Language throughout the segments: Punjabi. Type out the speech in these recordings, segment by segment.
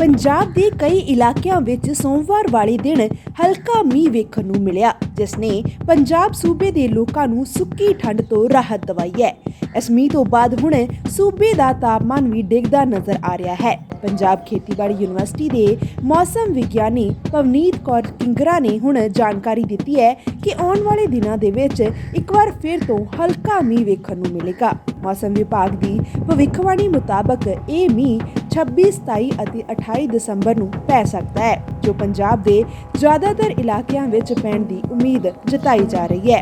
ਪੰਜਾਬ ਦੇ ਕਈ ਇਲਾਕਿਆਂ ਵਿੱਚ ਸੋਮਵਾਰ ਵਾਲੇ ਦਿਨ ਹਲਕਾ ਮੀਂਹ ਵੇਖਣ ਨੂੰ ਮਿਲਿਆ, ਜਿਸ ਨੇ ਪੰਜਾਬ ਸੂਬੇ ਦੇ ਲੋਕਾਂ ਨੂੰ ਸੁੱਕੀ ਠੰਡ ਤੋਂ ਰਾਹਤ ਦਵਾਈ ਹੈ। ਇਸ ਮੀਂਹ ਤੋਂ ਬਾਅਦ ਹੁਣ ਸੂਬੇ ਦਾ ਤਾਪਮਾਨ ਵੀ ਡਿੱਗਦਾ ਨਜ਼ਰ ਆ ਰਿਹਾ ਹੈ। ਪੰਜਾਬ ਖੇਤੀਬਾੜੀ ਯੂਨੀਵਰਸਿਟੀ ਦੇ ਮੌਸਮ ਵਿਗਿਆਨੀ ਪਵਨੀਤ ਕੌਰ ਕਿੰਗਰਾ ਨੇ ਹੁਣ ਜਾਣਕਾਰੀ ਦਿੱਤੀ ਹੈ ਕਿ ਆਉਣ ਵਾਲੇ ਦਿਨਾਂ ਦੇ ਵਿੱਚ ਇੱਕ ਵਾਰ ਫਿਰ ਤੋਂ ਹਲਕਾ ਮੀਂਹ ਵੇਖਣ ਨੂੰ ਮਿਲੇਗਾ। ਮੌਸਮ ਵਿਭਾਗ ਦੀ ਭਵਿੱਖਬਾਣੀ ਮੁਤਾਬਕ ਇਹ ਮੀਂਹ 26 27 ਅਤੇ 28 ਦਸੰਬਰ ਨੂੰ ਪੈ ਸਕਦਾ ਹੈ, ਜੋ ਪੰਜਾਬ ਦੇ ਜ਼ਿਆਦਾਤਰ ਇਲਾਕਿਆਂ ਵਿੱਚ ਪੈਣ ਦੀ ਉਮੀਦ ਜਤਾਈ ਜਾ ਰਹੀ ਹੈ।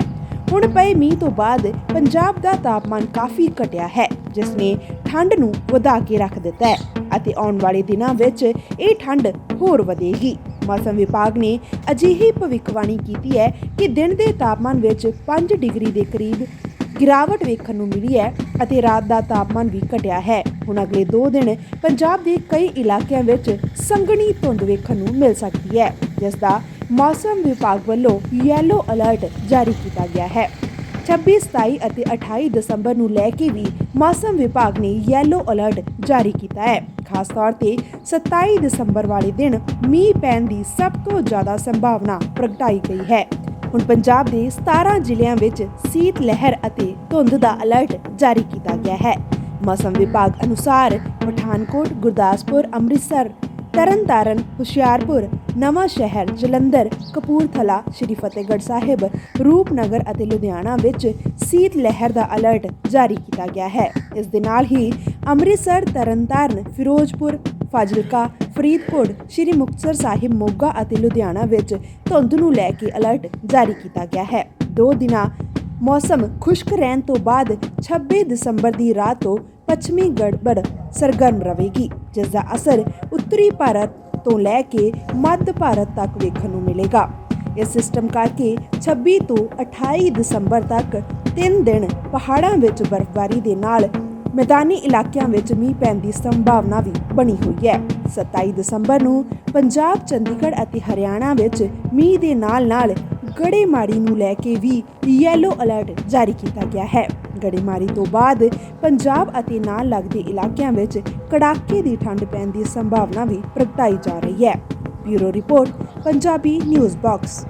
ਹੁਣ ਪਏ ਮੀਂਹ ਤੋਂ ਬਾਅਦ ਪੰਜਾਬ ਦਾ ਤਾਪਮਾਨ ਕਾਫੀ ਘਟਿਆ ਹੈ, ਜਿਸ ਨੇ ਠੰਡ ਨੂੰ ਵਧਾ ਕੇ ਰੱਖ ਦਿੱਤਾ ਹੈ ਅਤੇ ਆਉਣ ਵਾਲੇ ਦਿਨਾਂ ਵਿੱਚ ਇਹ ਠੰਡ ਹੋਰ ਵਧੇਗੀ। ਮੌਸਮ ਵਿਭਾਗ ਨੇ ਅਜਿਹੀ ਭਵਿੱਖਬਾਣੀ ਕੀਤੀ ਹੈ ਕਿ ਦਿਨ ਦੇ ਤਾਪਮਾਨ ਵਿੱਚ 5 ਡਿਗਰੀ ਦੇ ਕਰੀਬ ਗਿਰਾਵਟ ਵੇਖਣ ਨੂੰ ਮਿਲੀ ਹੈ ਅਤੇ ਰਾਤ ਦਾ ਤਾਪਮਾਨ ਵੀ ਘਟਿਆ ਹੈ। ਹੁਣ ਅਗਲੇ 2 ਦਿਨ ਪੰਜਾਬ ਦੇ ਕਈ ਇਲਾਕਿਆਂ ਵਿੱਚ ਸੰਘਣੀ ਧੁੰਦ ਵੇਖਣ ਨੂੰ ਮਿਲ ਸਕਦੀ ਹੈ, ਜਿਸ ਦਾ ਮੌਸਮ ਵਿਭਾਗ ਵੱਲੋਂ ਯੈਲੋ ਅਲਰਟ ਜਾਰੀ ਕੀਤਾ ਗਿਆ ਹੈ। 26 27 ਅਤੇ 28 ਦਸੰਬਰ ਨੂੰ ਲੈ ਕੇ ਵੀ ਮੌਸਮ ਵਿਭਾਗ ਨੇ ਯੈਲੋ ਅਲਰਟ ਜਾਰੀ ਕੀਤਾ ਹੈ। ਖਾਸ ਤੌਰ ਤੇ 27 ਦਸੰਬਰ ਵਾਲੇ ਦਿਨ ਮੀਂਹ ਪੈਣ ਦੀ ਸਭ ਤੋਂ ਜ਼ਿਆਦਾ ਸੰਭਾਵਨਾ ਪ੍ਰਗਟਾਈ ਗਈ ਹੈ। ਹੁਣ ਪੰਜਾਬ ਦੇ 17 ਜ਼ਿਲ੍ਹਿਆਂ ਵਿੱਚ ਸੀਤ ਲਹਿਰ ਅਤੇ ਧੁੰਦ ਦਾ ਅਲਰਟ ਜਾਰੀ ਕੀਤਾ ਗਿਆ ਹੈ। ਮੌਸਮ ਵਿਭਾਗ ਅਨੁਸਾਰ ਪਠਾਨਕੋਟ, ਗੁਰਦਾਸਪੁਰ, ਅੰਮ੍ਰਿਤਸਰ, ਤਰਨਤਾਰਨ, ਹੁਸ਼ਿਆਰਪੁਰ, ਨਵਾਂ ਸ਼ਹਿਰ, ਜਲੰਧਰ, ਕਪੂਰਥਲਾ, ਸ਼੍ਰੀ ਫਤਿਹਗੜ੍ਹ ਸਾਹਿਬ, ਰੂਪਨਗਰ ਅਤੇ ਲੁਧਿਆਣਾ ਵਿੱਚ ਸੀਤ ਲਹਿਰ ਦਾ ਅਲਰਟ ਜਾਰੀ ਕੀਤਾ ਗਿਆ ਹੈ। ਇਸ ਦੇ ਨਾਲ ਹੀ ਅੰਮ੍ਰਿਤਸਰ, ਤਰਨਤਾਰਨ, ਫਿਰੋਜ਼ਪੁਰ ਫਾਜ਼ਿਲਕਾ, ਫਰੀਦਕੋਟ, ਸ਼੍ਰੀ ਮੁਕਤਸਰ ਸਾਹਿਬ, ਮੋਗਾ ਅਤੇ ਲੁਧਿਆਣਾ ਵਿੱਚ ਧੁੰਦ ਨੂੰ ਲੈ ਕੇ ਅਲਰਟ ਜਾਰੀ ਕੀਤਾ ਗਿਆ ਹੈ। ਦੋ ਦਿਨਾਂ ਮੌਸਮ ਖੁਸ਼ਕ ਰਹਿਣ ਤੋਂ ਬਾਅਦ 26 ਦਸੰਬਰ ਦੀ ਰਾਤ ਤੋਂ ਪੱਛਮੀ ਗੜਬੜ ਸਰਗਰਮ ਰਹੇਗੀ, ਜਿਸ ਦਾ ਅਸਰ ਉੱਤਰੀ ਭਾਰਤ ਤੋਂ ਲੈ ਕੇ ਮੱਧ ਭਾਰਤ ਤੱਕ ਵੇਖਣ ਨੂੰ ਮਿਲੇਗਾ। ਇਸ ਸਿਸਟਮ ਕਰਕੇ 26 ਤੋਂ 28 ਦਸੰਬਰ ਤੱਕ 3 ਦਿਨ ਪਹਾੜਾਂ ਵਿੱਚ ਬਰਫ਼ਬਾਰੀ ਦੇ ਨਾਲ ਮੈਦਾਨੀ ਇਲਾਕਿਆਂ ਵਿੱਚ ਮੀਂਹ ਪੈਣ ਦੀ ਸੰਭਾਵਨਾ ਵੀ ਬਣੀ ਹੋਈ ਹੈ। 27 ਦਸੰਬਰ ਨੂੰ ਪੰਜਾਬ, ਚੰਡੀਗੜ੍ਹ ਅਤੇ ਹਰਿਆਣਾ ਵਿੱਚ ਮੀਂਹ ਦੇ ਨਾਲ-ਨਾਲ ਗੜੇਮਾਰੀ ਨੂੰ ਲੈ ਕੇ ਵੀ ਯੈਲੋ ਅਲਰਟ ਜਾਰੀ ਕੀਤਾ ਗਿਆ ਹੈ। ਗੜੇਮਾਰੀ ਤੋਂ ਬਾਅਦ ਪੰਜਾਬ ਅਤੇ ਨਾਲ ਲੱਗਦੇ ਇਲਾਕਿਆਂ ਵਿੱਚ ਕੜਾਕੇ ਦੀ ਠੰਡ ਪੈਣ ਦੀ ਸੰਭਾਵਨਾ ਵੀ ਪ੍ਰਗਟਾਈ ਜਾ ਰਹੀ ਹੈ। Bureau report, Punjabi news box.